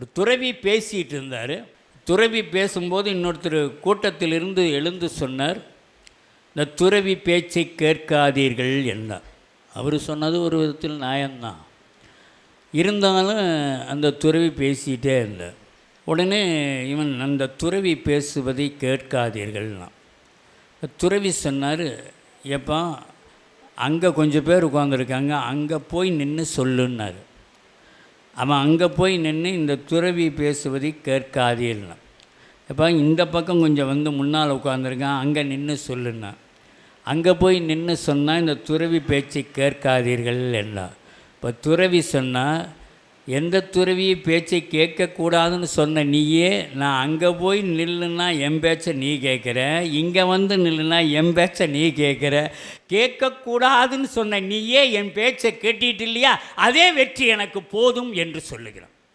ஒரு துறவி பேசிகிட்டு இருந்தார் துறவி பேசும்போது இன்னொருத்தர் கூட்டத்திலிருந்து எழுந்து சொன்னார் இந்த துறவி பேச்சை கேட்காதீர்கள் என்றார். அவர் சொன்னது ஒரு விதத்தில் நியாயம்தான். இருந்தாலும் அந்த துறவி பேசிகிட்டே இருந்தார். உடனே இவன் அந்த துறவி பேசுவதை கேட்காதீர்கள்னா துறவி சொன்னார் ஏப்பா அங்கே கொஞ்சம் பேர் உட்காந்துருக்காங்க அங்கே போய் நின்று சொல்லுன்னாரு. அவன் அங்கே போய் நின்று இந்த துறவி பேசுவதை கேட்காதீர்னா இப்போ இந்த பக்கம் கொஞ்சம் வந்து முன்னால் உட்காந்துருக்கான் அங்கே நின்று சொல்லுன்னா. அங்கே போய் நின்று சொன்னால் இந்த துறவி பேச்சை கேட்காதீர்கள் எல்லாம் இப்போ துறவி சொன்னால் எந்த துறவி பேச்சை கேட்கக்கூடாதுன்னு சொன்ன நீயே நான் அங்கே போய் நில்லுன்னா என் பேச்சை நீ கேட்குற இங்கே வந்து நில்லுனா என் பேச்சை நீ கேட்குற. கேட்கக்கூடாதுன்னு சொன்ன நீயே என் பேச்சை கேட்டிட்டு இல்லையா அதே வெற்றி எனக்கு போதும் என்று சொல்லுகிறோம்